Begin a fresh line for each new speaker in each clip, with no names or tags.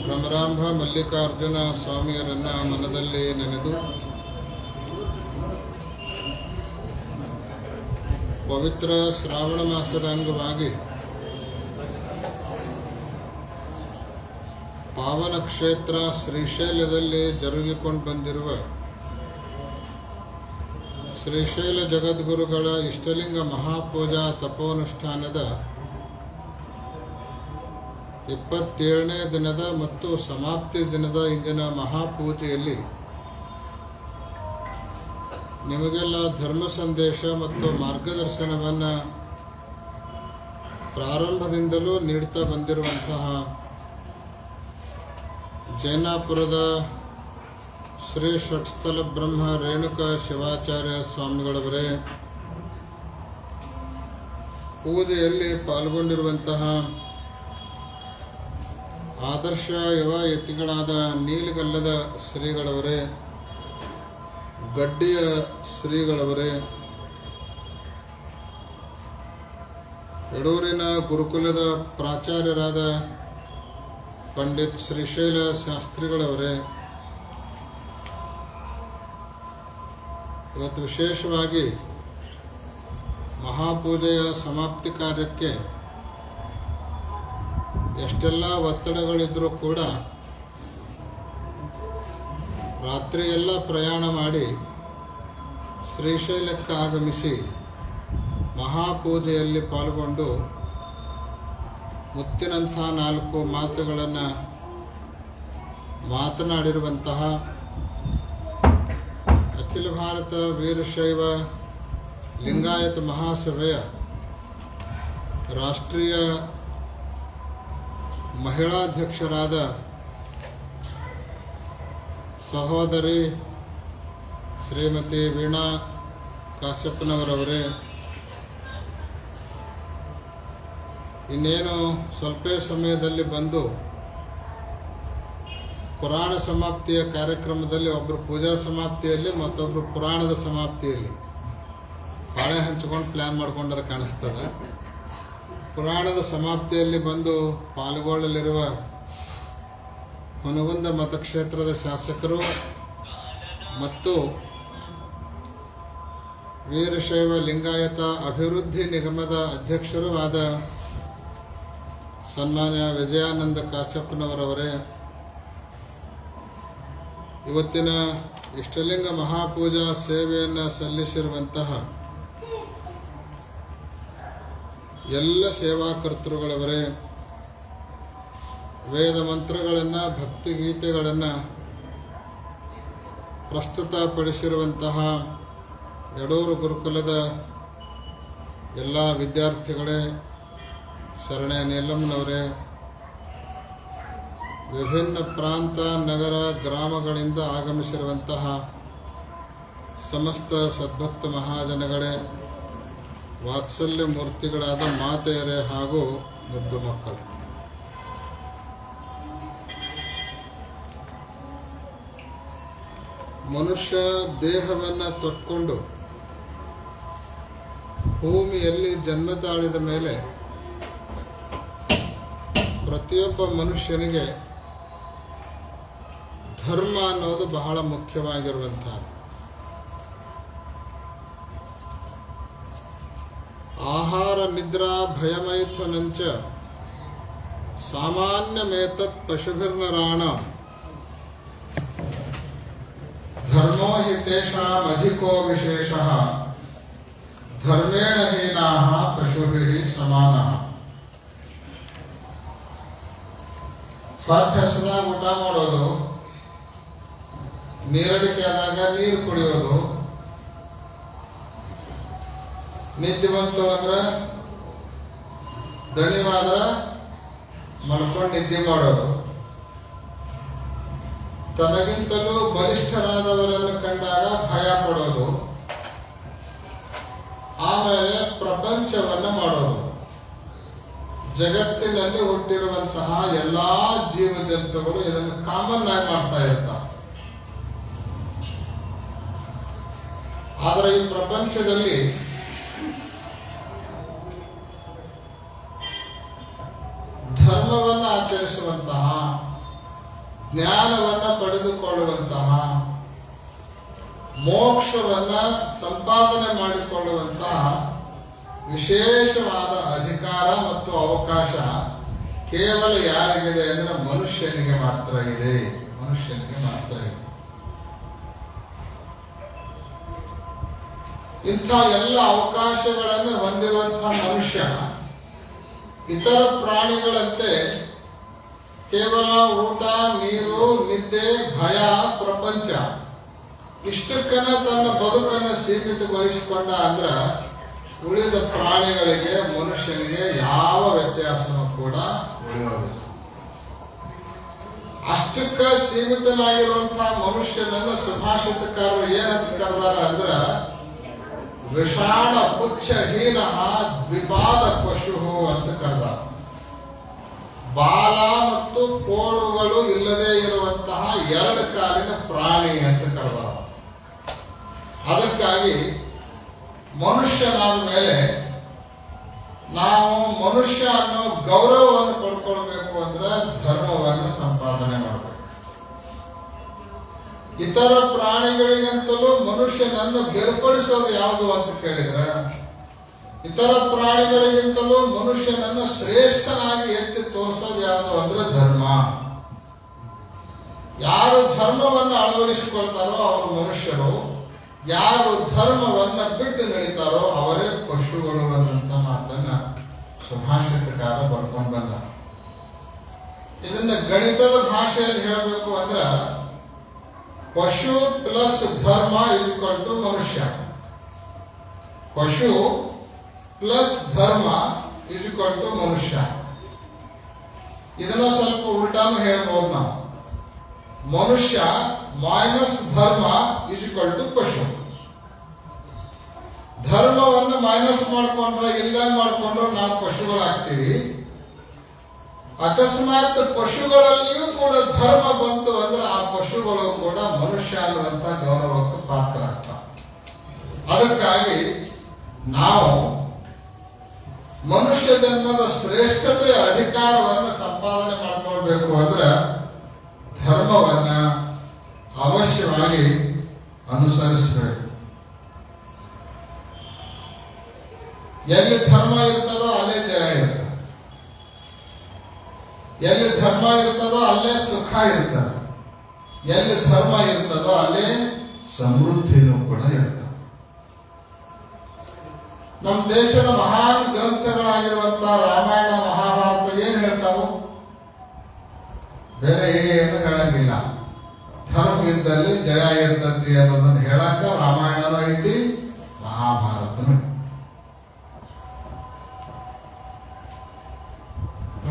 ಭ್ರಮರಾಂಭ ಮಲ್ಲಿಕಾರ್ಜುನ ಸ್ವಾಮಿಯರನ್ನ ಮನದಲ್ಲಿ ನೆನೆದು ಪವಿತ್ರ ಶ್ರಾವಣ ಮಾಸದ ಅಂಗವಾಗಿ ಪಾವನ ಕ್ಷೇತ್ರ ಶ್ರೀಶೈಲದಲ್ಲಿ ಜರುಗಿಕೊಂಡು ಬಂದಿರುವ ಶ್ರೀಶೈಲ ಜಗದ್ಗುರುಗಳ ಇಷ್ಟಲಿಂಗ ಮಹಾಪೂಜಾ ತಪೋನುಷ್ಠಾನದ ಇಪ್ಪತ್ತೇಳನೇ ದಿನದ ಮತ್ತು ಸಮಾಪ್ತಿ ದಿನದ ಇಂದಿನ ಮಹಾಪೂಜೆಯಲ್ಲಿ ನಿಮಗೆಲ್ಲ ಧರ್ಮ ಸಂದೇಶ ಮತ್ತು ಮಾರ್ಗದರ್ಶನವನ್ನು ಪ್ರಾರಂಭದಿಂದಲೂ ನೀಡ್ತಾ ಬಂದಿರುವಂತಹ ಜೈನಾಪುರದ ಶ್ರೀ ಷಟ್ಸ್ಥಲ ಬ್ರಹ್ಮ ರೇಣುಕ ಶಿವಾಚಾರ್ಯ ಸ್ವಾಮಿಗಳವರೇ, ಪೂಜೆಯಲ್ಲಿ ಪಾಲ್ಗೊಂಡಿರುವಂತಹ ಆದರ್ಶ ಯುವ ಯತಿಗಳಾದ ನೀಲಗಲ್ಲದ ಶ್ರೀಗಳವರೇ, ಗಡ್ಡಿಯ ಶ್ರೀಗಳವರೇ ಯಡೂರಿನ ಗುರುಕುಲದ ಪ್ರಾಚಾರ್ಯರಾದ ಪಂಡಿತ್ ಶ್ರೀಶೈಲ ಶಾಸ್ತ್ರಿಗಳವರೇ, ಇವತ್ತು ವಿಶೇಷವಾಗಿ ಮಹಾಪೂಜೆಯ ಸಮಾಪ್ತಿ ಕಾರ್ಯಕ್ಕೆ ಎಷ್ಟೆಲ್ಲ ಒತ್ತಡಗಳಿದ್ರೂ ಕೂಡ ರಾತ್ರಿ ಎಲ್ಲ ಪ್ರಯಾಣ ಮಾಡಿ ಶ್ರೀಶೈಲಕ್ಕೆ ಆಗಮಿಸಿ ಮಹಾಪೂಜೆಯಲ್ಲಿ ಪಾಲ್ಗೊಂಡು ಮುತ್ತಿನಂಥ ನಾಲ್ಕು ಮಾತುಗಳನ್ನು ಮಾತನಾಡಿರುವಂತಹ ಅಖಿಲ ಭಾರತ ವೀರಶೈವ ಲಿಂಗಾಯತ ಮಹಾಸಭೆಯ ರಾಷ್ಟ್ರೀಯ ಮಹಿಳಾಧ್ಯಕ್ಷರಾದ ಸಹೋದರಿ ಶ್ರೀಮತಿ ವೀಣಾ ಕಾಶ್ಯಪ್ಪನವರವರೇ ಇನ್ನೇನು ಸ್ವಲ್ಪ ಸಮಯದಲ್ಲಿ ಬಂದು ಪುರಾಣ ಸಮಾಪ್ತಿಯ ಕಾರ್ಯಕ್ರಮದಲ್ಲಿ ಒಬ್ಬರು ಪೂಜಾ ಸಮಾಪ್ತಿಯಲ್ಲಿ ಮತ್ತೊಬ್ಬರು ಪುರಾಣದ ಸಮಾಪ್ತಿಯಲ್ಲಿ. ಬಾಳೆ ಹಂಚ್ಕೊಂಡು ಪ್ಲ್ಯಾನ್ ಮಾಡ್ಕೊಂಡ್ರೆ ಕಾಣಿಸ್ತದೆ. ಪುರಾಣದ ಸಮಾಪ್ತಿಯಲ್ಲಿ ಬಂದು ಪಾಲ್ಗೊಳ್ಳಲಿರುವ ಹುನಗುಂದ ಮತಕ್ಷೇತ್ರದ ಶಾಸಕರು ಮತ್ತು ವೀರಶೈವ ಲಿಂಗಾಯತ ಅಭಿವೃದ್ಧಿ ನಿಗಮದ ಅಧ್ಯಕ್ಷರೂ ಆದ ಸನ್ಮಾನ್ಯ ವಿಜಯಾನಂದ ಕಾಶ್ಯಪ್ಪನವರವರೇ ಇವತ್ತಿನ ಇಷ್ಟಲಿಂಗ ಮಹಾಪೂಜಾ ಸೇವೆಯನ್ನು ಸಲ್ಲಿಸಿರುವಂತಹ ಎಲ್ಲ ಸೇವಾಕರ್ತೃಗಳವರೇ ವೇದ ಮಂತ್ರಗಳನ್ನು ಭಕ್ತಿಗೀತೆಗಳನ್ನು ಪ್ರಸ್ತುತಪಡಿಸಿರುವಂತಹ ಯಡೂರು ಗುರುಕುಲದ ಎಲ್ಲ ವಿದ್ಯಾರ್ಥಿಗಳೇ, ಶರಣೆ ನೀಲಮ್ಮನವರೇ, ವಿಭಿನ್ನ ಪ್ರಾಂತ, ನಗರ, ಗ್ರಾಮಗಳಿಂದ ಆಗಮಿಸಿರುವಂತಹ ಸಮಸ್ತ ಸದ್ಭಕ್ತ ಮಹಾಜನಗಳೇ ವಾತ್ಸಲ್ಯ ಮೂರ್ತಿಗಳಾದ ಮಾತೆಯರೆ ಹಾಗೂ ಮುದ್ದು ಮಕ್ಕಳು. ಮನುಷ್ಯ ದೇಹವನ್ನು ತೊಟ್ಕೊಂಡು ಭೂಮಿಯಲ್ಲಿ ಜನ್ಮ ತಾಳಿದ ಮೇಲೆ ಪ್ರತಿಯೊಬ್ಬ ಮನುಷ್ಯನಿಗೆ ಧರ್ಮ ಅನ್ನೋದು ಬಹಳ ಮುಖ್ಯವಾಗಿರುವಂತಹ ಆಹಾರ ನಿದ್ರಾ ಭಯಮೈಥುನಂಚ ಸಾಮಾನ್ಯಮೇತತ್ ಪಶುಭಿರ್ನರಾಣ ಧರ್ಮೋ ಹಿ ತೇಷಾಮಧಿಕೋ ವಿಶೇಷ ಧರ್ಮೇಣ ಹೀನಾ ಪಶುಭಿ ಸಮಾನ ಹೊಟ್ಟೆ ಹಸಿದಾಗ ಊಟ ಮಾಡೋದು ನೀರಡಿಕೆ ಆದಾಗ ನೀರು ಕುಡಿಯೋದು ನಿದ್ದೆ ಅಂದ್ರ? ದಣಿವಾದ್ರ? ಮಲ್ಕೊಂಡು ನಿದ್ದೆ ಮಾಡೋದು. ತನಗಿಂತಲೂ ಬಲಿಷ್ಠರಾದವರನ್ನು ಕಂಡಾಗ ಭಯ ಪಡೋದು. ಆಮೇಲೆ ಪ್ರಪಂಚವನ್ನ ಮಾಡೋದು. ಜಗತ್ತಿನಲ್ಲಿ ಹುಟ್ಟಿರುವಂತಹ ಎಲ್ಲಾ ಜೀವ ಜಂತುಗಳು ಇದನ್ನು ಕಾಮನ್ ಆಗಿ ಮಾಡ್ತಾ ಇರ್ತಾ. ಆದರೆ ಈ ಪ್ರಪಂಚದಲ್ಲಿ ಧರ್ಮವನ್ನು ಆಚರಿಸುವಂತಹ ಜ್ಞಾನವನ್ನ ಪಡೆದುಕೊಳ್ಳುವಂತಹ, ಮೋಕ್ಷವನ್ನ ಸಂಪಾದನೆ ಮಾಡಿಕೊಳ್ಳುವಂತಹ ವಿಶೇಷವಾದ ಅಧಿಕಾರ ಮತ್ತು ಅವಕಾಶ ಕೇವಲ ಯಾರಿಗಿದೆ ಅಂದ್ರೆ ಮನುಷ್ಯನಿಗೆ ಮಾತ್ರ ಇದೆ. ಮನುಷ್ಯನಿಗೆ ಮಾತ್ರ ಇದೆ. ಇಂಥ ಎಲ್ಲ ಅವಕಾಶಗಳನ್ನು ಹೊಂದಿರುವಂತಹ ಮನುಷ್ಯ ಇತರ ಪ್ರಾಣಿಗಳಂತೆ ಕೇವಲ ಊಟ, ನೀರು, ನಿದ್ದೆ, ಭಯ, ಪ್ರಪಂಚ. ಇಷ್ಟಕ್ಕನ ತನ್ನ ಬದುಕನ್ನು ಸೀಮಿತಗೊಳಿಸಿಕೊಂಡ ಅಂದ್ರ ಉಳಿದ ಪ್ರಾಣಿಗಳಿಗೆ, ಮನುಷ್ಯನಿಗೆ ಯಾವ ವ್ಯತ್ಯಾಸನೂ ಕೂಡ ಉಳಿಯೋದಿಲ್ಲ. ಅಷ್ಟಕ್ಕ ಸೀಮಿತನಾಗಿರುವಂತಹ ಮನುಷ್ಯನನ್ನು ಸುಭಾಷಿತಕಾರರು ಏನಂತ ಕರೆದಾರ ಅಂದ್ರ ವಿಷಾಣ ಪುಚ್ಛಹೀನ ದ್ವಿಪಾದ ಪಶು ಅಂತ ಕರೆದ. ಬಾಲ ಮತ್ತು ಕೋಳುಗಳು ಇಲ್ಲದೆ ಇರುವಂತಹ ಎರಡು ಕಾಲಿನ ಪ್ರಾಣಿ ಅಂತ ಕರೆದ. ಅದಕ್ಕಾಗಿ ಮನುಷ್ಯನಾದ ಮೇಲೆ ನಾವು ಮನುಷ್ಯ ಅನ್ನೋ ಗೌರವವನ್ನು ಪಡ್ಕೊಳ್ಬೇಕು ಅಂದ್ರೆ ಧರ್ಮವನ್ನು ಸಂಪಾದನೆ ಮಾಡಬೇಕು. ಇತರ ಪ್ರಾಣಿಗಳಿಗಂತಲೂ ಮನುಷ್ಯನನ್ನು ಬೇರ್ಪಡಿಸೋದು ಯಾವುದು ಅಂತ ಕೇಳಿದ್ರೆ, ಇತರ ಪ್ರಾಣಿಗಳಿಗಿಂತಲೂ ಮನುಷ್ಯನನ್ನು ಶ್ರೇಷ್ಠನಾಗಿ ಎತ್ತಿ ತೋರಿಸೋದು ಯಾವುದು ಅಂದ್ರೆ ಧರ್ಮ. ಯಾರು ಧರ್ಮವನ್ನು ಅಳವಡಿಸಿಕೊಳ್ತಾರೋ ಅವರು ಮನುಷ್ಯರು. ಯಾರು ಧರ್ಮವನ್ನು ಬಿಟ್ಟು ನಡೀತಾರೋ ಅವರೇ ಪಶುಗಳು ಅನ್ನಂತ ಮಾತನ್ನ ಸುಭಾಷಿತಕಾರ ಬರ್ಕೊಂಡು ಬಂದ. ಇದನ್ನ ಗಣಿತದ ಭಾಷೆಯಲ್ಲಿ ಹೇಳಬೇಕು ಅಂದ್ರ ಪಶು ಪ್ಲಸ್ ಧರ್ಮ ಇಸ್ಕೊಲ್ ಟು ಮನುಷ್ಯ. ಪಶು ಪ್ಲಸ್ ಧರ್ಮ ಇಸ್ಕೊಲ್ ಟು ಮನುಷ್ಯ. ಇದನ್ನ ಸ್ವಲ್ಪ ಉಲ್ಟಾನು ಹೇಳ್ಬೋದು ನಾವು. ಮನುಷ್ಯ ಮೈನಸ್ ಧರ್ಮ ಇಸ್ಕೊಲ್ ಟು ಪಶು. ಧರ್ಮವನ್ನು ಮೈನಸ್ ಮಾಡ್ಕೊಂಡ್ರೆ ಇಲ್ಲ ಮಾಡ್ಕೊಂಡ್ರೆ ನಾವು ಪಶುಗಳಾಗ್ತೀವಿ. ಅಕಸ್ಮಾತ್ ಪಶುಗಳಲ್ಲಿಯೂ ಕೂಡ ಧರ್ಮ ಬಂತು ಅಂದ್ರೆ ಆ ಪಶುಗಳು ಕೂಡ ಮನುಷ್ಯ ಅನ್ನುವಂತ ಗೌರವಕ್ಕೆ ಪಾತ್ರ ಅದಕ್ಕಾಗಿ ನಾವು ಮನುಷ್ಯ ಜನ್ಮದ ಶ್ರೇಷ್ಠತೆಯ ಅಧಿಕಾರವನ್ನು ಸಂಪಾದನೆ ಮಾಡಿಕೊಳ್ಬೇಕು ಅಂದ್ರೆ ಧರ್ಮವನ್ನ ಅವಶ್ಯವಾಗಿ ಅನುಸರಿಸಬೇಕು. ಎಲ್ಲಿ ಧರ್ಮ ಇರ್ತದೋ ಅಲ್ಲೇ ಜಯ ಇರ್ತದೆ ಇರ್ತದೋ ಅಲ್ಲೇ ಸುಖ ಇರ್ತದ. ಎಲ್ಲಿ ಧರ್ಮ ಇರ್ತದೋ ಅಲ್ಲೇ ಸಮೃದ್ಧಿನೂ ಕೂಡ ಇರ್ತದೆ. ನಮ್ಮ ದೇಶದ ಮಹಾನ್ ಗ್ರಂಥಗಳಾಗಿರುವಂತಹ ರಾಮಾಯಣ, ಮಹಾಭಾರತ ಏನ್ ಹೇಳ್ತಾವು? ಬೇರೆ ಏನು ಹೇಳಂಗಿಲ್ಲ. ಧರ್ಮ ಇದ್ದಲ್ಲಿ ಜಯ ಇರ್ತತಿ ಅನ್ನೋದನ್ನ ಹೇಳಕ್ಕ ರಾಮಾಯಣನೂ ಐತಿ ಮಹಾಭಾರತನೂ ಐತಿ.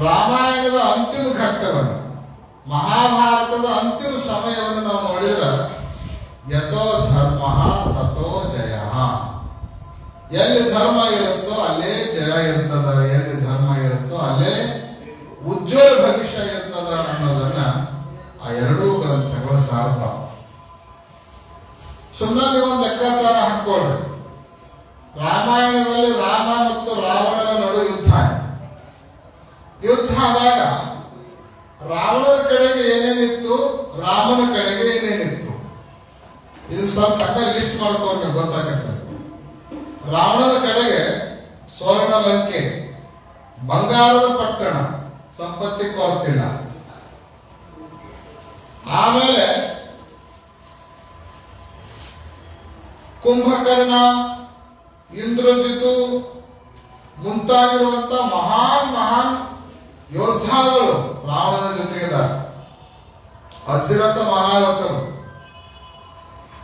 ರಾಮಾಯಣದ ಅಂತಿಮ ಘಟ್ಟವನ್ನು, ಮಹಾಭಾರತದ ಅಂತಿಮ ಸಮಯವನ್ನು ನಾವು ನೋಡಿದ್ರೆ, ಯಥೋ ಧರ್ಮ, ತಥೋ ಜಯ. ಎಲ್ಲಿ ಧರ್ಮ ಇರುತ್ತೋ ಅಲ್ಲೇ ಜಯ ಇರ್ತದ, ಎಲ್ಲಿ ಧರ್ಮ ಇರುತ್ತೋ ಅಲ್ಲೇ ಉಜ್ವಲ ಭವಿಷ್ಯ ಇರ್ತದ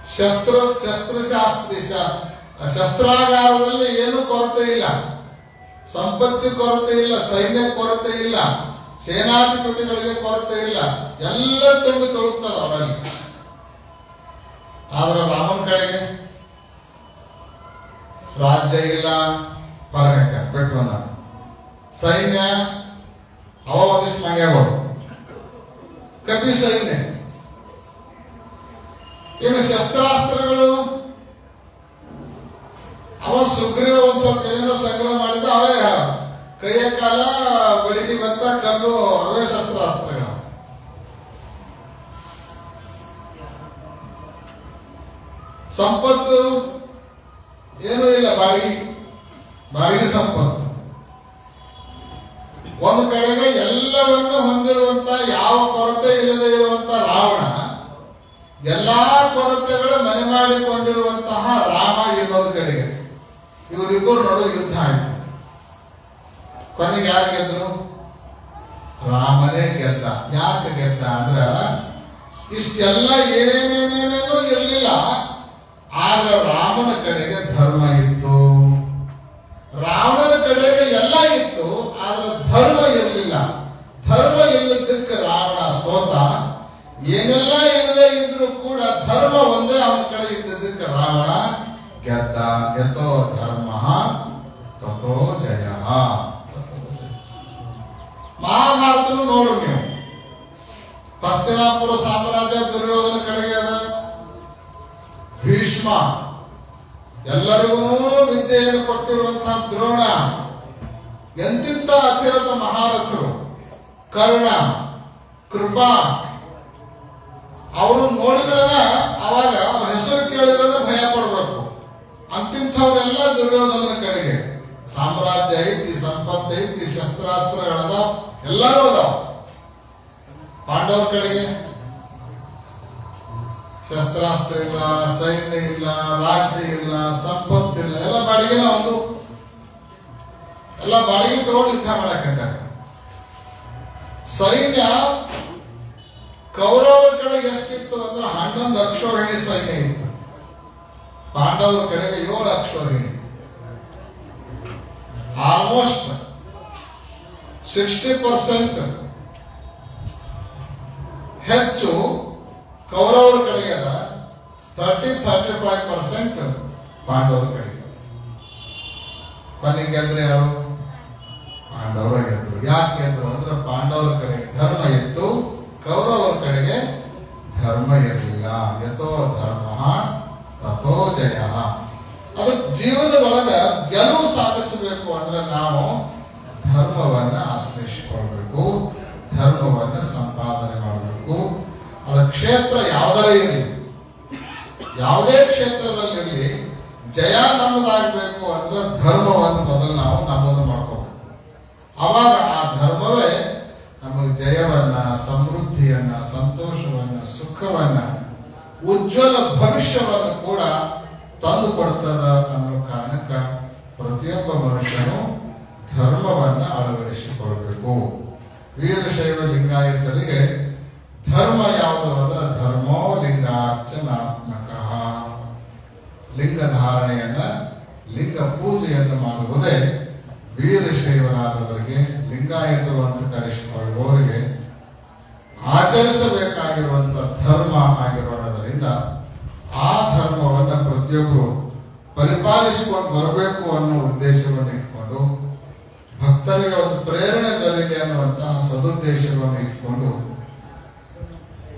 ಶಸ್ತ್ರ ಶಸ್ತ್ರಶಾಸ್ತ್ರ ಶಸ್ತ್ರಾಗಾರದಲ್ಲಿ ಏನು ಕೊರತೆ ಇಲ್ಲ. ಸಂಪತ್ತಿ ಕೊರತೆ ಇಲ್ಲ, ಸೈನ್ಯ ಕೊರತೆ ಇಲ್ಲ, ಸೇನಾಧಿಪತಿಗಳಿಗೆ ಕೊರತೆ ಇಲ್ಲ. ಎಲ್ಲ ತುಂಬಿ ತೊಳುತ್ತದೆ ಅವರಲ್ಲಿ ಆದ್ರೆ ರಾಮನ ಕಡೆಗೆ? ರಾಜ್ಯ ಇಲ್ಲ ಪರಣಕ್ಕೆ ಬಿಟ್ಟು ಸೈನ್ಯ, ಅವ ಒಂದಿಷ್ಟು ಕಪಿ ಸೈನ್ಯ ಇನ್ನು ಶಸ್ತ್ರಾಸ್ತ್ರಗಳು? ಅವ ಸುಗ್ರೀವ ಒಂದ್ ಸ್ವಲ್ಪ ಸಂಗ್ರಹ ಮಾಡಿದ ಅವೇ. ಕೈಯ ಕಾಲ ಬಡಿಗೆ ಬಂತ ಕಲ್ಲು ಅವೇ ಶಸ್ತ್ರಾಸ್ತ್ರಗಳು. ಸಂಪತ್ತು ಏನೂ ಇಲ್ಲ ಬಾಡಿಗೆ. ಬಾಡಿಗೆ ಸಂಪತ್ತು. ಒಂದು ಕಡೆಗೆ ಎಲ್ಲವನ್ನು ಹೊಂದಿರುವಂತ ಯಾವ ಕೊರತೆ ಇಲ್ಲದೆ ಎಲ್ಲಾ ಕೊರತೆಗಳು ಮನೆ ಮಾಡಿಕೊಂಡಿರುವಂತಹ ರಾಮ ಇನ್ನೊಂದು ಕಡೆಗೆ. ಇವರಿಬ್ಬರು ನಡುವೆ ಯುದ್ಧ ಆಯ್ತು. ಕೊನೆಗೆ ಯಾರು ಗೆದ್ರು? ರಾಮನೇ ಗೆದ್ದ. ಯಾಕೆ ಗೆದ್ದ ಅಂದ್ರ, ಇಷ್ಟೆಲ್ಲ ಏನೇನೇನೇನೇನೋ ಇರಲಿಲ್ಲ. ಆಗ ರಾಮನ ಕಡೆಗೆ ಧರ್ಮ ಇತ್ತು. ರಾವಣನ ಕಡೆಗೆ ಎಲ್ಲ ಇತ್ತು ಆದ್ರೆ ಧರ್ಮ ಇರಲಿಲ್ಲ ಧರ್ಮ ಇಲ್ಲದಕ್ಕೆ ರಾವಣ ಸೋತ ಏನೆಲ್ಲ ಇಲ್ಲದೆ ಇದ್ರೂ ಕೂಡ ಧರ್ಮ ಒಂದೇ ಅವನ ಕಡೆ ಇದ್ದದಕ್ಕೆ ರಾವಣ ಗೆದ್ದ ಯತೋ ಧರ್ಮ ತಥೋ ಜಯ ಮಹಾಭಾರತನು ನೋಡ್ರಿ ನೀವು. ಹಸ್ತಿನಾಪುರ ಸಾಮ್ರಾಜ್ಯ ದುರ್ಯೋಧನ ಕಡೆಗೆ ಅದ. ಭೀಷ್ಮ. ಎಲ್ಲರಿಗೂ ವಿದ್ಯೆಯನ್ನು ಕೊಟ್ಟಿರುವಂತಹ ದ್ರೋಣ. ಎಂತಿಂತ ಅತಿರಥ ಮಹಾರಥರು. ಕರ್ಣ, ಕೃಪಾ. ಅವರು ನೋಡಿದ್ರೆ ಅವಾಗ ಅವ್ರ ಹೆಸರು ಕೇಳಿದ್ರೆ ಭಯ ಪಡ್ಬೇಕು. ಅಂತಿಂಥವ್ರೆಲ್ಲ ದುರ್ಯೋಧನ ಕಡೆಗೆ. ಸಾಮ್ರಾಜ್ಯ ಐತಿ, ಸಂಪತ್ತು ಐತಿ ಶಸ್ತ್ರಾಸ್ತ್ರಗಳದ ಎಲ್ಲರೂ ಅದಾವ. ಪಾಂಡವರ ಕಡೆಗೆ? ಶಸ್ತ್ರಾಸ್ತ್ರ ಇಲ್ಲ, ಸೈನ್ಯ ಇಲ್ಲ, ರಾಜ್ಯ ಇಲ್ಲ ಸಂಪತ್ತಿಲ್ಲ ಎಲ್ಲ ಬಾಡಿಗೆನ ಒಂದು. ಎಲ್ಲ ಬಾಡಿಗೆ ತಗೊಂಡು ಯುದ್ಧ ಮಾಡಕಂತಾರೆ ಸೈನ್ಯ ಕೌರವರ ಕಡೆ ಎಷ್ಟಿತ್ತು ಅಂದ್ರೆ ಹನ್ನೊಂದು ಅಕ್ಷೋಹಿಣಿ ಸೈನ್ಯ ಇತ್ತು. ಪಾಂಡವರ ಕಡೆಗೆ ಏಳು ಅಕ್ಷೋಹಿಣಿ ಆಲ್ಮೋಸ್ಟ್ ಸಿಕ್ಸ್ಟಿ ಪರ್ಸೆಂಟ್ ಹೆಚ್ಚು ಕೌರವರ ಕಡೆಗೆ ಅದ ತರ್ಟಿ ತರ್ಟಿ ಫೈವ್ ಪರ್ಸೆಂಟ್ ಪಾಂಡವರ ಕಡೆಗೆ. ಕೊನೆಗೆ ಗೆದ್ರೆ ಯಾರು? ಪಾಂಡವರ ಗೆದ್ರು. ಯಾಕೆ ಗೆದ್ರು ಅಂದ್ರೆ ಪಾಂಡವರ ಕಡೆ ಧರ್ಮ ಇತ್ತು, ಕೌರವರ ಕಡೆಗೆ ಧರ್ಮ ಇರಲಿಲ್ಲ. ಯಥೋ ಧರ್ಮ ತಥೋ ಜಯ ಅದಕ್ಕೆ ಜೀವನದೊಳಗ ಗೆಲುವು ಸಾಧಿಸಬೇಕು ಅಂದ್ರೆ ನಾವು ಧರ್ಮವನ್ನ ಆಶ್ರಯಿಸಿಕೊಳ್ಬೇಕು ಧರ್ಮವನ್ನ ಸಂಪಾದನೆ ಮಾಡಬೇಕು. ಅದ ಕ್ಷೇತ್ರ ಯಾವುದರ ಇರಲಿ? ಯಾವುದೇ ಕ್ಷೇತ್ರದಲ್ಲಿರಲಿ, ಜಯ ನಮ್ಮದಾಗಬೇಕು ಅಂದ್ರೆ ಧರ್ಮವನ್ನು ಮೊದಲು ನಾವು ನಮ್ಮದು ಮಾಡ್ಕೋಬೇಕು. ಅವಾಗ ಆ ಧರ್ಮವೇ ಉಜ್ವಲ ಭವಿಷ್ಯವನ್ನು ಕೂಡ ತಂದು ಕೊಡ್ತದ ಅನ್ನೋ ಕಾರಣಕ್ಕ ಪ್ರತಿಯೊಬ್ಬ ಮನುಷ್ಯನು ಧರ್ಮವನ್ನ ಅಳವಡಿಸಿಕೊಳ್ಬೇಕು. ವೀರಶೈವ ಲಿಂಗಾಯತರಿಗೆ ಧರ್ಮ ಯಾವುದು ಅಂದ್ರೆ ಧರ್ಮೋ ಲಿಂಗಾರ್ಚನಾತ್ಮಕ. ಲಿಂಗ ಧಾರಣೆಯನ್ನ, ಲಿಂಗ ಪೂಜೆಯನ್ನು ಮಾಡುವುದೇ ವೀರಶೈವನಾದವರಿಗೆ ಲಿಂಗಾಯತರು ಅಂತ ಕರೆಸಿಕೊಳ್ಳುವವರಿಗೆ ಆಚರಿಸಬೇಕಾಗಿರುವಂತ ಧರ್ಮ ಆಗಿರೋದ್ರಿಂದ ಆ ಧರ್ಮವನ್ನು ಪ್ರತಿಯೊಬ್ಬರು ಪರಿಪಾಲಿಸಿಕೊಂಡು ಬರಬೇಕು ಅನ್ನೋ ಉದ್ದೇಶವನ್ನು ಇಟ್ಕೊಂಡು, ಭಕ್ತರಿಗೆ ಒಂದು ಪ್ರೇರಣೆ ದೊರೆಯಲಿ ಅನ್ನುವಂತಹ ಸದುದ್ದೇಶವನ್ನು ಇಟ್ಕೊಂಡು,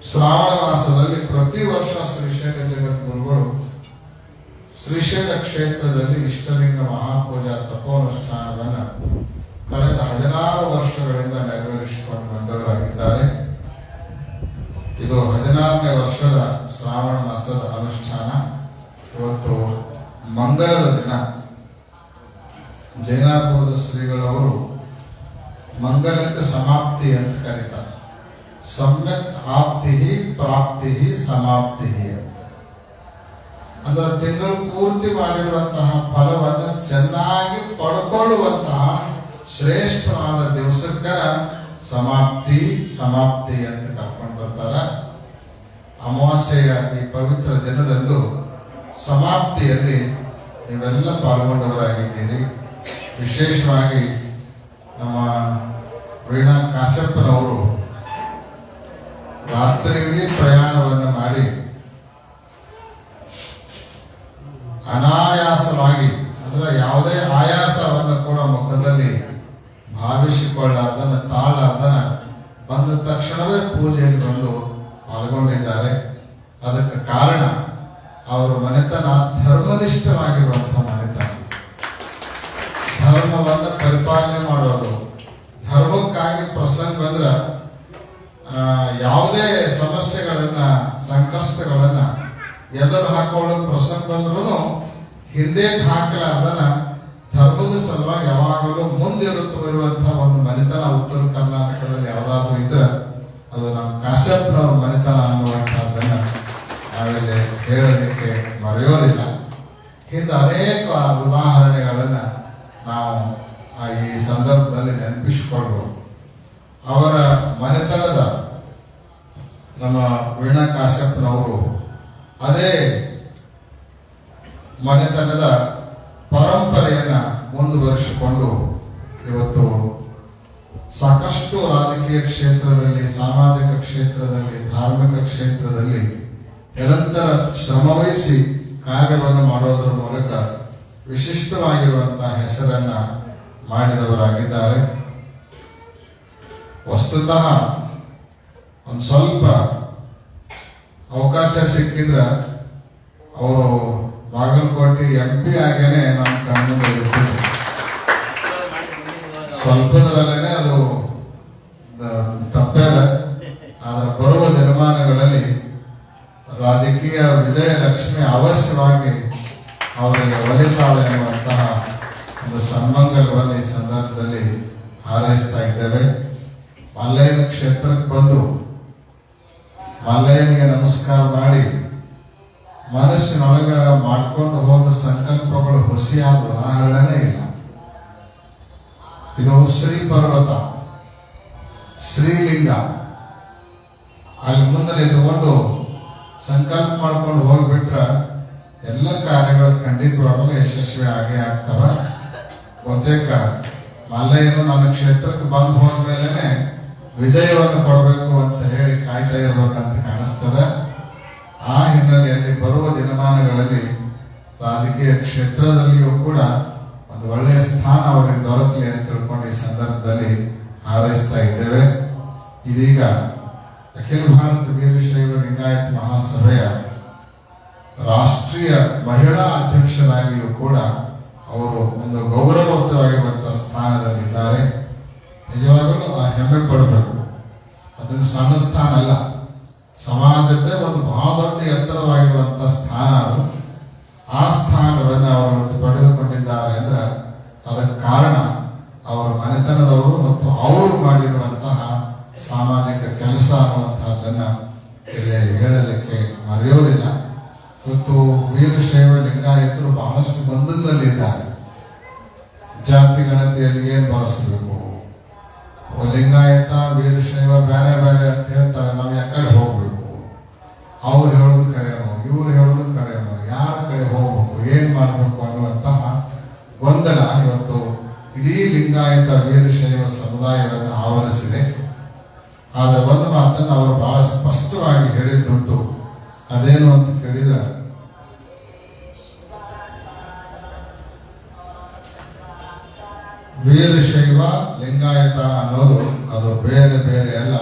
ಶ್ರಾವಣ ಮಾಸದಲ್ಲಿ ಪ್ರತಿ ವರ್ಷ ಶ್ರೀಶೈಲ ಜಗದ್ಗುರುಗಳು ಶ್ರೀಶೈಲ ಕ್ಷೇತ್ರದಲ್ಲಿ ಇಷ್ಟಲಿಂಗ ಮಹಾಪೂಜಾ ತಪೋನುಷ್ಠಾನವನ್ನು ಕಳೆದ ಹದಿನಾರು ವರ್ಷಗಳಿಂದ ನೆರವೇರಿಸಿಕೊಂಡು ಬಂದವರಾಗಿದ್ದಾರೆ. ಇದು ಹದಿನಾರನೇ ವರ್ಷದ ಶ್ರಾವಣ ಮಾಸದ ಅನುಷ್ಠಾನ. ಇವತ್ತು ಮಂಗಳದ ದಿನ. ಜೈನಾಪುರದ ಶ್ರೀಗಳವರು ಮಂಗಳಕ್ಕೆ ಸಮಾಪ್ತಿ ಅಂತ ಕರೀತಾರೆ. ಸಮ್ಯಕ್ ಆಪ್ತಿ ಪ್ರಾಪ್ತಿ ಸಮಾಪ್ತಿ ಅಂದ್ರೆ ತಿಂಗಳು ಪೂರ್ತಿ ಮಾಡಿರುವಂತಹ ಫಲವನ್ನು ಚೆನ್ನಾಗಿ ಪಡ್ಕೊಳ್ಳುವಂತಹ ಶ್ರೇಷ್ಠವಾದ ದಿವಸಕ್ಕ ಸಮಾಪ್ತಿ ಸಮಾಪ್ತಿ ಅಂತ ಕರ್ಕೊಂಡು ಬರ್ತಾರ. ಅಮಾವಾಸ್ಯೆಯ ಈ ಪವಿತ್ರ ದಿನದಂದು ಸಮಾಪ್ತಿಯಲ್ಲಿ ನೀವೆಲ್ಲ ಪಾಲ್ಗೊಂಡವರಾಗಿದ್ದೀರಿ. ವಿಶೇಷವಾಗಿ ನಮ್ಮ ವೀಣಾ ಕಾಶ್ಯಪ್ಪನವರು ರಾತ್ರಿಯಿಡೀ ಪ್ರಯಾಣವನ್ನು ಮಾಡಿ ಅನಾಯಾಸವಾಗಿ, ಅಂದ್ರೆ ಯಾವುದೇ ಆಯಾಸವನ್ನು ಕೂಡ ಮುಖದಲ್ಲಿ ಭಾವಿಸಿಕೊಳ್ಳಾರ್ದನ ತಾಳಾರ್ದನ ಬಂದ ತಕ್ಷಣವೇ ಪೂಜೆಯಲ್ಲಿ ಬಂದು ಪಾಲ್ಗೊಂಡಿದ್ದಾರೆ. ಅದಕ್ಕೆ ಕಾರಣ ಅವರ ಮನೆತನ ಧರ್ಮನಿಷ್ಠವಾಗಿರುವಂತಹ ಮನೆತನ. ಧರ್ಮವನ್ನು ಪರಿಪಾಲನೆ ಮಾಡೋದು. ಧರ್ಮಕ್ಕಾಗಿ ಪ್ರಸಂಗ ಬಂದ್ರ ಯಾವುದೇ ಸಮಸ್ಯೆಗಳನ್ನ, ಸಂಕಷ್ಟಗಳನ್ನ ಎದುರು ಹಾಕೊಳ್ಳೋ ಪ್ರಸಂಗ ಬಂದ್ರು ಹಿಂದೆ ಹಾಕಲಾರ್ದನ ಧರ್ಮದ ಸಲುವಾಗಿ ಯಾವಾಗಲೂ ಮುಂದಿರುತ್ತ ಬರುವಂತಹ ಒಂದು ಮನೆತನ ಉತ್ತರ ಕರ್ನಾಟಕದಲ್ಲಿ ಯಾವುದಾದ್ರೂ ಇದ್ರೆ ಅದು ನಮ್ಮ ಕಾಶ್ಯಪ್ನವ್ರ ಮನೆತನ ಅನ್ನುವಂಥದ್ದನ್ನು ನಾವಿಲ್ಲಿ ಹೇಳಲಿಕ್ಕೆ ಮರೆಯೋದಿಲ್ಲ. ಇಂಥ ಅನೇಕ ಉದಾಹರಣೆಗಳನ್ನ ನಾವು ಈ ಸಂದರ್ಭದಲ್ಲಿ ನೆನಪಿಸಿಕೊಂಡು ಅವರ ಮನೆತನದ ನಮ್ಮ ವೀಣಾ ಕಾಶ್ಯಪ್ನವರು ಅದೇ ಮನೆತನದ ಪರಂಪರೆಯನ್ನ ಮುಂದುವರಿಸಿಕೊಂಡು ಇವತ್ತು ಸಾಕಷ್ಟು ರಾಜಕೀಯ ಕ್ಷೇತ್ರದಲ್ಲಿ, ಸಾಮಾಜಿಕ ಕ್ಷೇತ್ರದಲ್ಲಿ, ಧಾರ್ಮಿಕ ಕ್ಷೇತ್ರದಲ್ಲಿ ನಿರಂತರ ಶ್ರಮವಹಿಸಿ ಕಾರ್ಯವನ್ನು ಮಾಡೋದ್ರ ಮೂಲಕ ವಿಶಿಷ್ಟವಾಗಿರುವಂತಹ ಹೆಸರನ್ನ ಮಾಡಿದವರಾಗಿದ್ದಾರೆ. ವಸ್ತುತಃ ಒಂದು ಸ್ವಲ್ಪ ಅವಕಾಶ ಸಿಕ್ಕಿದ್ರ ಅವರು ಬಾಗಲಕೋಟೆ ಎಂ ಪಿ ಆಗೇನೆ ನಮ್ಮ ಕಣ್ಣಿಗೆ ಇರ್ತಿದ್ರು ಸ್ವಲ್ಪದರಲ್ಲೇನೆ ಅದು, ದ- ಆದರೆ ಬರುವ ದಿನಮಾನಗಳಲ್ಲಿ ರಾಜಕೀಯ ವಿಜಯಲಕ್ಷ್ಮಿ ಅವಶ್ಯವಾಗಿ ಅವರಿಗೆ ಒಲಿತಾಳೆ ಎನ್ನುವಂತಹ ಒಂದು ಸನ್ಮಂಗಲವನ್ನು ಈ ಸಂದರ್ಭದಲ್ಲಿ ಹಾರೈಸ್ತಾ ಇದ್ದೇವೆ. ಮಲ್ಲಯ್ಯನ ಕ್ಷೇತ್ರಕ್ಕೆ ಬಂದು ಮಲ್ಲಯ್ಯನಿಗೆ ನಮಸ್ಕಾರ ಮಾಡಿ, ಮನಸ್ಸಿನೊಳಗ ಮಾಡ್ಕೊಂಡು ಹೋದ ಸಂಕಲ್ಪಗಳು ಹುಸಿಯಾದ ಉದಾಹರಣೆನೇ ಇಲ್ಲ. ಇದು ಶ್ರೀ ಪರ್ವತ ಶ್ರೀಲಿಂಗ, ಅಲ್ಲಿ ಮುಂದೆ ತಗೊಂಡು ಸಂಕಲ್ಪ ಮಾಡ್ಕೊಂಡು ಹೋಗ್ಬಿಟ್ರ ಎಲ್ಲ ಕಾರ್ಯಗಳು ಖಂಡಿತವಾಗಲೂ ಯಶಸ್ವಿ ಆಗೇ ಆಗ್ತವ. ಬಹುತೇಕ ಮಲ್ಲಯ್ಯನು ನನ್ನ ಕ್ಷೇತ್ರಕ್ಕೆ ಬಂದು ಹೋದ್ಮೇಲೆ ವಿಜಯವನ್ನು ಕೊಡಬೇಕು ಅಂತ ಹೇಳಿ ಕಾಯ್ತಾ ಇರ್ಬೇಕಂತ ಕಾಣಿಸ್ತದೆ. ಆ ಹಿನ್ನೆಲೆಯಲ್ಲಿ ಬರುವ ದಿನಮಾನಗಳಲ್ಲಿ ರಾಜಕೀಯ ಕ್ಷೇತ್ರದಲ್ಲಿಯೂ ಕೂಡ ಒಳ್ಳೆಯ ಸ್ಥಾನ ಅವರಿಗೆ ದೊರಕಲಿ ಅಂತ ತಿಳ್ಕೊಂಡು ಈ ಸಂದರ್ಭದಲ್ಲಿ ಹಾರೈಸ್ತಾ ಇದ್ದೇವೆ. ಇದೀಗ ಅಖಿಲ ಭಾರತ ವೀರಶೈವ ಲಿಂಗಾಯತ್ ಮಹಾಸಭೆಯ ರಾಷ್ಟ್ರೀಯ ಮಹಿಳಾ ಅಧ್ಯಕ್ಷರಾಗಿಯೂ ಕೂಡ ಅವರು ಒಂದು ಗೌರವಯುತವಾಗಿರುವಂತಹ ಸ್ಥಾನದಲ್ಲಿದ್ದಾರೆ. ನಿಜವಾಗಲೂ ಆ ಹೆಮ್ಮೆ ಪಡಬೇಕು. ಅದನ್ನು ಸಣ್ಣ ಸ್ಥಾನ ಅಲ್ಲ ಸಮಾಜದ ಒಂದು ಬಹಳ ದೊಡ್ಡ ಎತ್ತರವಾಗಿರುವಂತಹ ಸ್ಥಾನ ಅದು. ಆ ಸ್ಥಾನವನ್ನು ಅವರು ಪಡೆದುಕೊಂಡಿದ್ದಾರೆ ಅಂದ್ರೆ ಅದಕ್ಕೆ ಕಾರಣ ಅವರ ಮನೆತನದವರು ಮತ್ತು ಅವರು ಮಾಡಿರುವಂತಹ ಸಾಮಾಜಿಕ ಕೆಲಸ ಅನ್ನುವಂತಹದ್ದನ್ನ ಇಲ್ಲಿ ಹೇಳಲಿಕ್ಕೆ ಮರೆಯೋದಿಲ್ಲ. ಮತ್ತು ವೀರಶೈವ ಲಿಂಗಾಯತರು ಬಹಳಷ್ಟು ಬಂಧನದಲ್ಲಿದ್ದಾರೆ. ಜಾತಿ ಗಣತಿಯಲ್ಲಿ ಏನು ಬರೆಸಬೇಕು ಲಿಂಗಾಯತ, ವೀರಶೈವ ಬೇರೆ ಬೇರೆ ಅಂತ ಹೇಳ್ತಾರೆ, ನಾವು ಯಾಕಡೆ ಹೋಗ್ಬೇಕು? ಅವ್ರು ಹೇಳೋದು ಕರೆಯೋ ಇವ್ರು ಹೇಳೋದು ಕರೆಯೋ ಯಾರ ಕಡೆ ಹೋಗ್ಬೇಕು, ಏನ್ ಮಾಡಬೇಕು ಅನ್ನುವಂತಹ ಗೊಂದಲ ಇವತ್ತು ಇಡೀ ಲಿಂಗಾಯತ ವೀರಶೈವ ಸಮುದಾಯವನ್ನು ಆವರಿಸಿದೆ. ಆದರೆ ಒಂದು ಮಾತನ್ನು ಅವರು ಬಹಳ ಸ್ಪಷ್ಟವಾಗಿ ಹೇಳಿದ್ದುಂಟು. ಅದೇನು ಅಂತ ಕೇಳಿದ್ರೆ ವೀರಶೈವ ಲಿಂಗಾಯತ ಅನ್ನೋದು ಅದು ಬೇರೆ ಬೇರೆ ಅಲ್ಲ.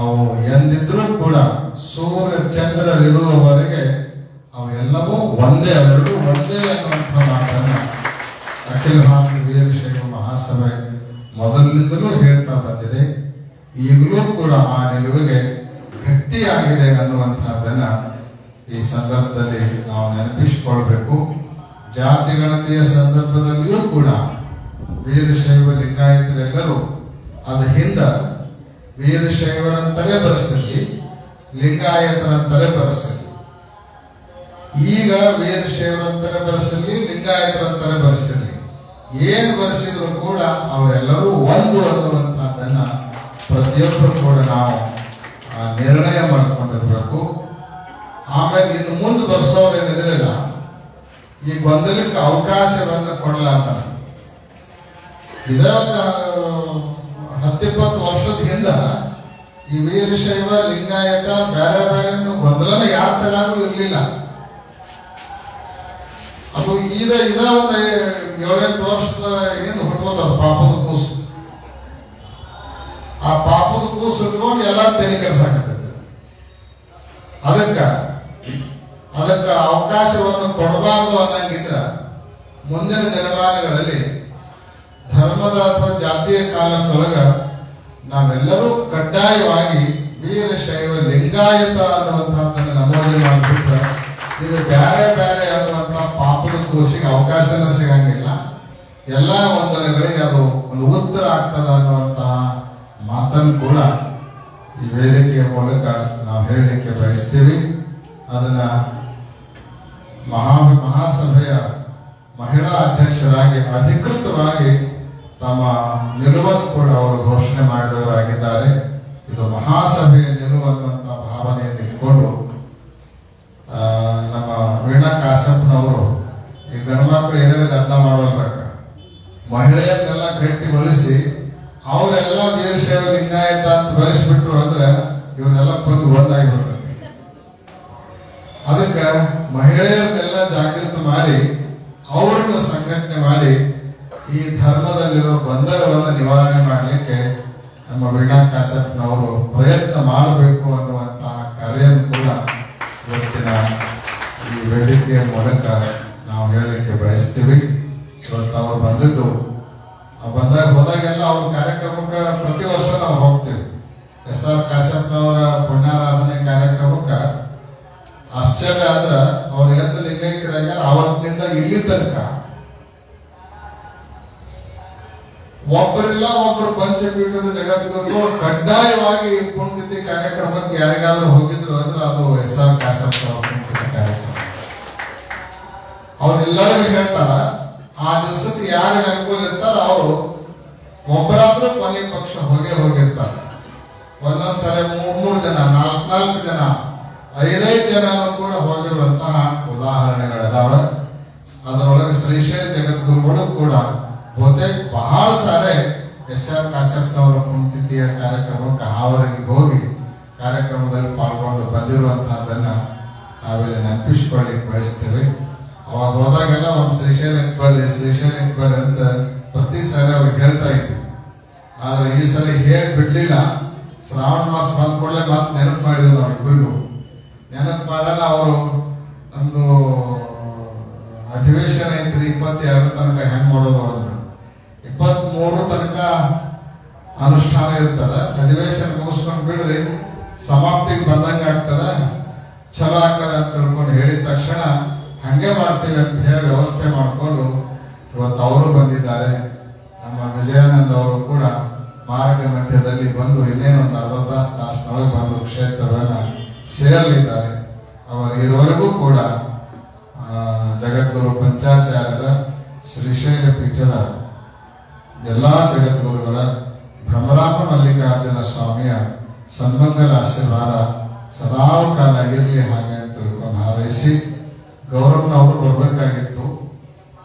ಅವು ಎಂದಿದ್ರೂ ಕೂಡ ಸೂರ್ಯ ಚಂದ್ರರಿರುವವರೆಗೆ ಅವೆಲ್ಲವೂ ಒಂದೇ, ಎರಡು ಒಂದೇ ಅನ್ನುವಂಥ ಮಾತನ್ನ ಅಖಿಲ ಭಾರತ ವೀರಶೈವ ಮಹಾಸಭೆ ಮೊದಲಿನಿಂದಲೂ ಹೇಳ್ತಾ ಬಂದಿದೆ. ಈಗಲೂ ಕೂಡ ಆ ನಿಲುವಿಗೆ ಗಟ್ಟಿಯಾಗಿದೆ ಅನ್ನುವಂಥದ್ದನ್ನ ಈ ಸಂದರ್ಭದಲ್ಲಿ ನಾವು ನೆನಪಿಸಿಕೊಳ್ಬೇಕು. ಜಾತಿ ಗಣತಿಯ ಸಂದರ್ಭದಲ್ಲಿಯೂ ಕೂಡ ವೀರಶೈವ ಲಿಂಗಾಯತರೆಲ್ಲರೂ ಅದ ಹಿಂದ ವೀರಶೈವರಂತಲೇ ಬರೆಸ್ತೀವಿ ಲಿಂಗಾಯತರಂತಲೇ ಬರೆಸಲಿ. ಈಗ ವೀರಶೈವಂತರ ಬರೆಸಲಿ, ಲಿಂಗಾಯತರಂತರ ಬರೆಸಲಿ. ಏನ್ ಬರೆಸಿದ್ರು ಕೂಡ ಅವರೆಲ್ಲರೂ ಒಂದು ಅನ್ನುವಂಥದ್ದನ್ನ ಪ್ರತಿಯೊಬ್ಬರು ಕೂಡ ನಾವು ನಿರ್ಣಯ ಮಾಡ್ಕೊಂಡಿರ್ಬೇಕು. ಆಮೇಲೆ ಇನ್ನು ಮುಂದೆ ಬರ್ಸೋರು ಏನಿದ್ರಲ್ಲ ಈ ಗೊಂದಲಕ್ಕೆ ಅವಕಾಶವನ್ನು ಕೊಡಲಾರ್ತಾರೆ ಇದ ಹತ್ತಿಪ್ಪತ್ತು ವರ್ಷದ ಹಿಂದ ಈ ವೀರಶೈವ ಲಿಂಗಾಯತ ಬೇರೆ ಬೇರೆ ಗೊಂದಲನ ಯಾವ ತರಾನು ಇರಲಿಲ್ಲ. ಅದು ಇದ ಇದ ಒಂದು ಏಳೆಂಟು ವರ್ಷದ ಏನು ಹುಟ್ಟೋದ ಪಾಪದ ಕೂಸು. ಆ ಪಾಪದ ಕೂಸು ಇಟ್ಕೊಂಡು ಎಲ್ಲ ತೆರೆ ಕೆಲ್ಸಾಕತ್ತೈತೆ ಅದಕ್ಕ ಅದಕ್ಕ ಅವಕಾಶವನ್ನು ಕೊಡಬಾರದು ಅನ್ನಂಗಿದ್ರ ಮುಂದಿನ ದಿನಮಾನಗಳಲ್ಲಿ ಧರ್ಮದ ಅಥವಾ ಜಾತಿಯ ಕಾಲದೊಳಗ ನಾವೆಲ್ಲರೂ ಕಡ್ಡಾಯವಾಗಿ ವೀರಶೈವ ಲಿಂಗಾಯತ ಅನ್ನುವಂತಹದ್ದನ್ನು ನಮೋದನೆ ಮಾಡಿಬಿಟ್ರೆ ಇದು ಬೇರೆ ಬೇರೆ ಅನ್ನುವಂತ ಪಾಪದ ಕೃಷಿಗೆ ಅವಕಾಶನ ಸಿಗಂಗಿಲ್ಲ. ಎಲ್ಲ ವಂದನೆಗಳಿಗೆ ಅದು ಒಂದು ಉತ್ತರ ಆಗ್ತದ ಅನ್ನುವಂತಹ ಮಾತನ್ನು ಕೂಡ ಈ ವೇದಿಕೆಯ ಮೂಲಕ ನಾವು ಹೇಳಲಿಕ್ಕೆ ಬಯಸ್ತೀವಿ. ಅದನ್ನ ಮಹಾ ಮಹಾಸಭೆಯ ಮಹಿಳಾ ಅಧ್ಯಕ್ಷರಾಗಿ, ಅಧಿಕೃತವಾಗಿ ತಮ್ಮ ನಿಲುವನ್ನು ಕೂಡ ಅವರು ಘೋಷಣೆ ಮಾಡಿದವರಾಗಿದ್ದಾರೆ. ಇದು ಮಹಾಸಭೆಯ ನಿಲುವನ್ನುವಂತಹ ಭಾವನೆಯನ್ನು ಇಟ್ಕೊಂಡು ವೀಣಾ ಕಾಶಪ್ಪನವರು ಈ ಗಂಡ್ಮಕ್ಳು ಏನೇನು ಗದ್ದಲ ಮಹಿಳೆಯನ್ನೆಲ್ಲ ಮಹಿಳೆಯರನ್ನೆಲ್ಲ ಬಳಸಿ ಅವರೆಲ್ಲ ವೀರಶೈವ ಲಿಂಗಾಯತ ಅಂತ ಬೆಳೆಸ್ಬಿಟ್ರು ಅಂದ್ರೆ ಇವನ್ನೆಲ್ಲ ಕೊಂದು ಒಂದಾಗಿಬಿಡ್ತದೆ ಅದಕ್ಕೆ ಮಹಿಳೆಯರನ್ನೆಲ್ಲ ಜಾಗೃತಿ ಮಾಡಿ, ಅವರನ್ನ ಸಂಘಟನೆ ಮಾಡಿ, ಈ ಧರ್ಮದಲ್ಲಿರೋ ಬಂಧನವನ್ನು ನಿವಾರಣೆ ಮಾಡಲಿಕ್ಕೆ ನಮ್ಮ ವೀಣಾ ಕಾಶಪ್ಪನವರು ಪ್ರಯತ್ನ ಮಾಡಬೇಕು ಅನ್ನುವಂತಹ ಕರೆಯನ್ನು ಕೂಡ ಇವತ್ತಿನ ಈ ವೇದಿಕೆಯ ಮೂಲಕ ನಾವು ಹೇಳಲಿಕ್ಕೆ ಬಯಸ್ತೀವಿ. ಇವತ್ತು ಅವ್ರು ಬಂದಿದ್ದು ಬಂದಾಗ ಹೋದಾಗೆಲ್ಲ ಅವ್ರ ಕಾರ್ಯಕ್ರಮಕ್ಕೆ ಪ್ರತಿ ವರ್ಷ ನಾವು ಹೋಗ್ತೀವಿ. ಎಸ್ ಆರ್ ಕಾಶಪ್ಪನವರ ಪುಣ್ಯಾರಾಧನೆ ಕಾರ್ಯಕ್ರಮಕ್ಕೆ ಆಶ್ಚರ್ಯ ಅಂದ್ರ ಅವ್ರ ಎದ್ದು ಲಿಂಗೈಕ್ಯರಾಗ ಅವತ್ತಿನಿಂದ ಇಲ್ಲಿ ತನಕ. ಒಬ್ಬರಿಲ್ಲ ಒಬ್ಬರು ಪಂಚಪೀಠದ ಜಗದ್ಗುರು ಕಡ್ಡಾಯವಾಗಿ ಪುಣ್ಯತಿಥಿ ಕಾರ್ಯಕ್ರಮಕ್ಕೆ ಯಾರಿಗಾದ್ರೂ ಹೋಗಿದ್ರು ಅಂದ್ರೆ ಅದು ಎಸ್ ಆರ್ ಕಾಶಪ್ಪ ಪುಣ್ಯತಿಥಿ ಕಾರ್ಯಕ್ರಮ. ಅವ್ರೆಲ್ಲರಿಗೂ ಹೇಳ್ತಾರ, ಆ ದಿವಸಕ್ಕೆ ಯಾರಿಗೆ ಅನುಕೂಲ ಇರ್ತಾರ ಅವರು ಒಬ್ಬರಾದ್ರೂ ಕೊನೆ ಪಕ್ಷ ಹೋಗೇ ಹೋಗಿರ್ತಾರೆ. ಒಂದೊಂದ್ಸರಿ ಮೂರ್ ಮೂರು ಜನ, ನಾಲ್ಕು ನಾಲ್ಕು ಜನ, ಐದೈದು ಜನ ಕೂಡ ಹೋಗಿರುವಂತಹ ಉದಾಹರಣೆಗಳಿದಾವ. ಅದರೊಳಗೆ ಶ್ರೀಶೈಲ ಜಗದ್ಗುರುಗಳು ಕೂಡ ಬಹುತೇಕ ಬಹಳ ಸಾರೆ ಎಸ್ ಆರ್ ಕಾಶ್ಯಪ್ನವರ ಪುಣ್ಯತಿಥಿಯ ಕಾರ್ಯಕ್ರಮಕ್ಕೆ ಹಾವರಿಗೆ ಹೋಗಿ ಕಾರ್ಯಕ್ರಮದಲ್ಲಿ ಪಾಲ್ಗೊಂಡು ಬಂದಿರುವಂತಹದನ್ನ ನಾವಿಲ್ಲಿ ನೆನಪಿಸ್ಕೊಳ್ಳಿಕ್ ಬಯಸ್ತೇವೆ. ಅವಾಗ ಹೋದಾಗೆಲ್ಲ ಒಂದು ಶ್ರೀಶೈಲಕ್ಕೆ ಬರ್ರಿ ಶ್ರೀಶೈಲಕ್ಕೆ ಬರ್ರಿ ಅಂತ ಪ್ರತಿ ಸಲ ಅವ್ರಿಗೆ ಹೇಳ್ತಾ ಇದ್ವಿ ಆದ್ರೆ ಈ ಸಲ ಹೇಳಿ ಬಿಡ್ಲಿಲ್ಲ ಶ್ರಾವಣ ಮಾಸ ಬಂದ ಕೂಡಲೇ ಮತ್ತೆ ನೆನಪು ಮಾಡಿದ್ರು ನಾವು ಇಬ್ಬರಿಗೂ ನೆನಪು ಮಾಡಲ್ಲ ಅವರು. ನಮ್ದು ಅಧಿವೇಶನ ಐತ್ರಿ, ಇಪ್ಪತ್ತೆರಡು ತನಕ ಹೆಂಗ್ ಮಾಡೋದು ಅಂದ್ರೆ. ಇಪ್ಪತ್ತ್ ಮೂರು ತನಕ ಅನುಷ್ಠಾನ ಇರ್ತದ. ಅಧಿವೇಶನ ಮುಗಿಸ್ಕೊಂಡು ಬಿಡ್ರಿ, ಸಮಾಪ್ತಿಗೆ ಬಂದಂಗೆ ಆಗ್ತದ. ಚಲೋ ಆಗ್ತದ ಅಂತ ತಿಳ್ಕೊಂಡು ಹೇಳಿದ ತಕ್ಷಣ ಹಂಗೆ ಮಾಡ್ತೀವಿ ಅಂತ ಹೇಳಿ ವ್ಯವಸ್ಥೆ ಮಾಡಿಕೊಂಡು ಇವತ್ತು ಅವರು ಬಂದಿದ್ದಾರೆ. ನಮ್ಮ ವಿಜಯಾನಂದ ಅವರು ಕೂಡ ಮಾರ್ಗ ಮಧ್ಯದಲ್ಲಿ ಬಂದು ಇನ್ನೇನು ಒಂದು ಅರ್ಧ ತಾಸು ತಾಸಿನೊಳಗೆ ಬಂದು ಕ್ಷೇತ್ರವನ್ನ ಸೇರಲಿದ್ದಾರೆ. ಅವರು ಇರುವರೆಗೂ ಕೂಡ ಜಗದ್ಗುರು ಪಂಚಾಚಾರ್ಯರ, ಶ್ರೀಶೈಲ ಪೀಠದ ಎಲ್ಲಾ ಜಗದ್ಗುರುಗಳ ಭ್ರಮರಾಮ ಮಲ್ಲಿಕಾರ್ಜುನ ಸ್ವಾಮಿಯ ಸನ್ಮಂಗಲ ಆಶೀರ್ವಾದ ಸದಾ ಕಾಲ ಇರಲಿ ಹಾಗೆ ತಿಳ್ಕೊಂಡು ಹಾರೈಸಿ ಗೌರವ್ನವರು ಬರಬೇಕಾಗಿತ್ತು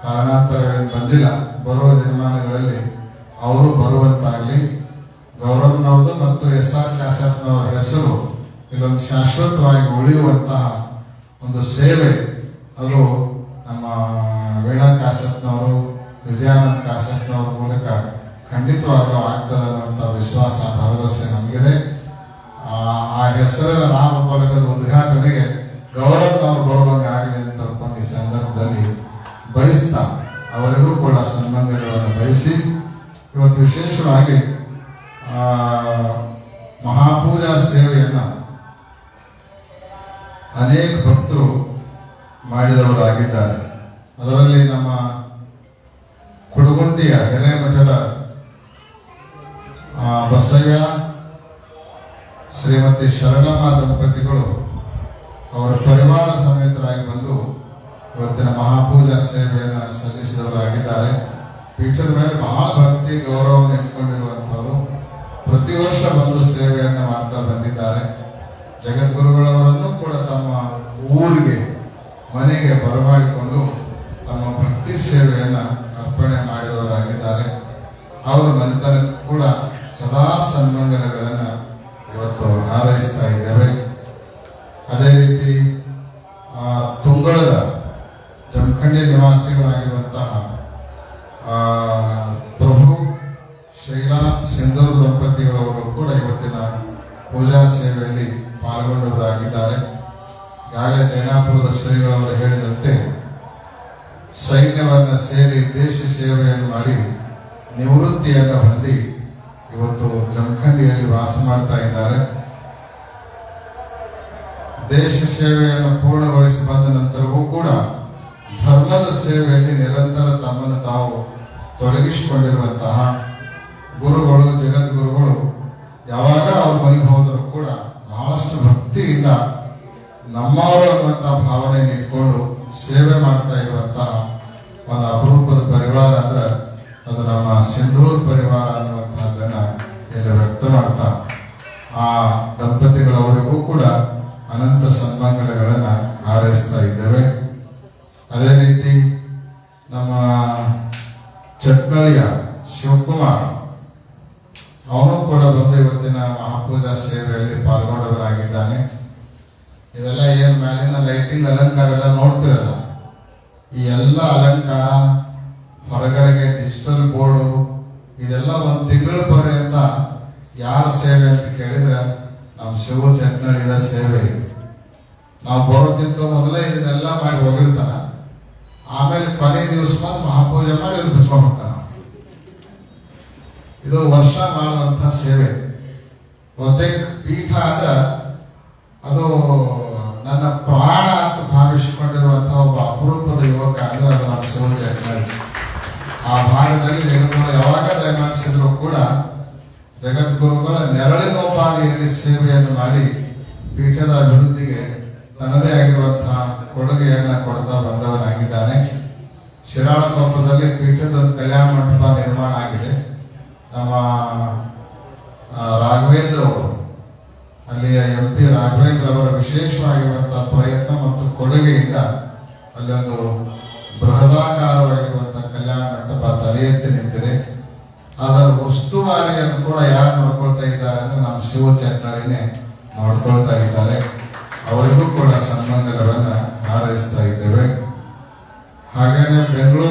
ಕಾರಣಾಂತರಗಳಿಂದ ಬಂದಿಲ್ಲ. ಬರುವ ದಿನಮಾನಗಳಲ್ಲಿ ಅವರು ಬರುವಂತಾಗಲಿ. ಗೌರವ್ನವ್ರದ್ದು ಮತ್ತು ಎಸ್ ಆರ್ ಕಾಸಪ್ನವರ ಹೆಸರು ಇಲ್ಲೊಂದು ಶಾಶ್ವತವಾಗಿ ಉಳಿಯುವಂತಹ ಒಂದು ಸೇವೆ. ಅದು ನಮ್ಮ ವೀಣಾ ಕಾಸಪ್ನವರು ವಿಜಯಾನಂದ್ ಕಾಸಪ್ನವರ ಮೂಲಕ ಖಂಡಿತವಾಗ್ಲೂ ಆಗ್ತದೆ ಅನ್ನುವಂಥ ವಿಶ್ವಾಸ, ಭರವಸೆ ನಮಗಿದೆ. ಆ ಹೆಸರಿನ ನಾಮಫಲಕದ ಉದ್ಘಾಟನೆಗೆ ಗೌರವ್ನವರು ಬರುವಾಗ ಆಗಲಿ ಈ ಸಂದರ್ಭದಲ್ಲಿ ಬಯಸ್ತಾ ಅವರಿಗೂ ಕೂಡ ಸನ್ಮಾನಗಳನ್ನು ಬಯಸಿ ಇವತ್ತು ವಿಶೇಷವಾಗಿ ಮಹಾಪೂಜಾ ಸೇವೆಯನ್ನು ಅನೇಕ ಭಕ್ತರು ಮಾಡಿದವರಾಗಿದ್ದಾರೆ. ಅದರಲ್ಲಿ ನಮ್ಮ ಕುಡುಗುಂಡಿಯ ಹಿರೇಮಠದ ಬಸಯ್ಯ, ಶ್ರೀಮತಿ ಶರಣಮ್ಮ ದಂಪತಿಗಳು ಅವರ ಪರಿವಾರ ಸಮೇತರಾಗಿ ಬಂದು ಇವತ್ತಿನ ಮಹಾಪೂಜಾ ಸೇವೆಯನ್ನು ಸಲ್ಲಿಸಿದವರಾಗಿದ್ದಾರೆ. ಪೀಠದ ಮೇಲೆ ಬಹಳ ಭಕ್ತಿ ಗೌರವವನ್ನು ಇಟ್ಕೊಂಡಿರುವಂತವರು ಪ್ರತಿ ವರ್ಷ ಬಂದು ಸೇವೆಯನ್ನು ಮಾಡ್ತಾ ಬಂದಿದ್ದಾರೆ. ಜಗದ್ಗುರುಗಳವರನ್ನು ಕೂಡ ತಮ್ಮ ಊರಿಗೆ, ಮನೆಗೆ ಬರಮಾಡಿಕೊಂಡು ತಮ್ಮ ಭಕ್ತಿ ಸೇವೆಯನ್ನು ಅರ್ಪಣೆ ಮಾಡಿದವರಾಗಿದ್ದಾರೆ. ಅವರ ಮನೆತನಕ್ಕೂ ಕೂಡ ಸದಾ ಸನ್ಮಂಗಲಗಳನ್ನು ಇವತ್ತು ಹಾರೈಸ್ತಾ ಇದ್ದೇವೆ. ಅದೇ ರೀತಿ ತುಂಗಳದ ಜಮಖಂಡಿ ನಿವಾಸಿಗಳಾಗಿರುವಂತಹ ಪ್ರಭು ಶೈಲಾ ಸಿಂಧೂರು ದಂಪತಿಗಳವರು ಕೂಡ ಇವತ್ತಿನ ಪೂಜಾ ಸೇವೆಯಲ್ಲಿ ಪಾಲ್ಗೊಂಡವರಾಗಿದ್ದಾರೆ. ಈಗಾಗಲೇ ಜೈನಾಪುರದ ಶ್ರೀಗಳವರು ಹೇಳಿದಂತೆ, ಸೈನ್ಯವನ್ನು ಸೇರಿ ದೇಶ ಸೇವೆಯನ್ನು ಮಾಡಿ ನಿವೃತ್ತಿಯನ್ನು ಹೊಂದಿ ಇವತ್ತು ಜಮಖಂಡಿಯಲ್ಲಿ ವಾಸ ಮಾಡ್ತಾ ಇದ್ದಾರೆ. ದೇಶ ಸೇವೆಯನ್ನು ಪೂರ್ಣಗೊಳಿಸಿ ಬಂದ ನಂತರವೂ ಕೂಡ ಧರ್ಮದ ಸೇವೆಯಲ್ಲಿ ನಿರಂತರ ತಮ್ಮನ್ನು ತಾವು ತೊಡಗಿಸಿಕೊಂಡಿರುವಂತಹ ಗುರುಗಳು, ಜಗದ್ಗುರುಗಳು, ಯಾವಾಗ ಅವ್ರ ಮನೆಗೆ ಹೋದರೂ ಕೂಡ ಬಹಳಷ್ಟು ಭಕ್ತಿಯಿಂದ ನಮ್ಮವರು ಅನ್ನುವಂತಹ ಭಾವನೆಯನ್ನು ಇಟ್ಕೊಂಡು ಸೇವೆ ಮಾಡ್ತಾ ಇರುವಂತಹ ಒಂದು ಅಪರೂಪದ ಪರಿವಾರ ಅಂದ್ರೆ ಅದು ನಮ್ಮ ಸಿಂಧೂರ್ ಪರಿವಾರ ಅನ್ನುವಂತಹದ್ದನ್ನ ಇಲ್ಲಿ ವ್ಯಕ್ತ ಮಾಡ್ತಾ ಆ ದಂಪತಿಗಳವರಿಗೂ ಕೂಡ ಅನಂತ ಸನ್ಮಾನಗಳನ್ನ ಹಾರೈಸ್ತಾ ಇದ್ದೇವೆ ಅದೇ ರೀತಿ ನಮ್ಮ ಚಟ್ನಳ್ಳಿಯ ಶಿವಕುಮಾರ್ ಅವನು ಕೂಡ ಬಂದು ಇವತ್ತಿನ ಮಹಾಪೂಜಾ ಸೇವೆಯಲ್ಲಿ ಪಾಲ್ಗೊಂಡವರಾಗಿದ್ದಾನೆ ಇದೆಲ್ಲ ಏನ್ ಮ್ಯಾಲಿನ ಲೈಟಿಂಗ್ ಅಲಂಕಾರ ಎಲ್ಲ ನೋಡ್ತಿರಲ್ಲ ಈ ಎಲ್ಲ ಅಲಂಕಾರ ಹೊರಗಡೆಗೆ ಡಿಜಿಟಲ್ ಬೋರ್ಡು ಇದೆಲ್ಲ ಒಂದು ತಿಂಗಳ ಪರ್ಯಂತ ಯಾರ ಸೇವೆ ಅಂತ ಕೇಳಿದ್ರೆ ನಮ್ಮ ಶಿವ ಚಟ್ನಳ್ಳಿದ ಸೇವೆ ಇದು ನಾವು ಬರೋಕ್ಕಿಂತ ಮೊದಲೇ ಇದನ್ನೆಲ್ಲ ಮಾಡಿ ಹೋಗಿರ್ತಾನ ಆಮೇಲೆ ಕೊನೆ ದಿವಸ ಬಂದು ಮಹಾಪೂಜೆ ಮಾಡಿ ಇವ್ರು ಬಿಚ್ಕೊಂಡು ಹೋಗ್ತಾನ ಇದು ವರ್ಷ ಮಾಡುವಂತ ಸೇವೆ ಬಹುತೇಕ ಪೀಠ ಅಂದ್ರ ಅದು ನನ್ನ ಪ್ರಾಣ ಅಂತ ಭಾವಿಸಿಕೊಂಡಿರುವಂತಹ ಒಬ್ಬ ಅಪರೂಪದ ಯುವಕ ಅಂದ್ರೆ ಅದು ನಮ್ಮ ಶಿವಚಂದ್ರ ಆ ಭಾಗದಲ್ಲಿ ಜಗದ್ಗುರು ಯಾವಾಗ ದಯಮಾನಿಸಿದ್ರು ಕೂಡ ಜಗದ್ಗುರುಗಳ ನೆರಳಿನೋಪಾದಿಯಲ್ಲಿ ಸೇವೆಯನ್ನು ಮಾಡಿ ಪೀಠದ ಅಭಿವೃದ್ಧಿಗೆ ತನ್ನದೇ ಆಗಿರುವಂತಹ ಕೊಡುಗೆಯನ್ನು ಕೊಡ್ತಾ ಬಂದವನಾಗಿದ್ದಾನೆ. ಶಿರಾಳಕೊಪ್ಪದಲ್ಲಿ ಪೀಠದ ಕಲ್ಯಾಣ ಮಂಟಪ ನಿರ್ಮಾಣ ಆಗಿದೆ. ನಮ್ಮ ರಾಘವೇಂದ್ರ ಅವರು, ಅಲ್ಲಿಯ ಎಂ ಪಿ ರಾಘವೇಂದ್ರ ಅವರ ವಿಶೇಷವಾಗಿರುವಂತಹ ಪ್ರಯತ್ನ ಮತ್ತು ಕೊಡುಗೆಯಿಂದ ಅಲ್ಲೊಂದು ಬೃಹದಾಕಾರವಾಗಿರುವಂತಹ ಕಲ್ಯಾಣ ಮಂಟಪ ತಲೆ ಎತ್ತಿ ನಿಂತಿದೆ. ಉಸ್ತುವಾರಿಯನ್ನು ಕೂಡ ಯಾರು ನೋಡ್ಕೊಳ್ತಾ ಇದ್ದಾರೆ ಅಂದ್ರೆ ನಮ್ಮ ಶಿವ ಚಟ್ನಳಿನೇ ನೋಡ್ಕೊಳ್ತಾ ಇದ್ದಾರೆ. ಅವರಿಗೂ ಕೂಡ ಸಂಬಂಧಗಳನ್ನು ಹಾರೈಸ್ತಾ ಇದ್ದೇವೆ. ಹಾಗೇನೆ ಬೆಂಗಳೂರು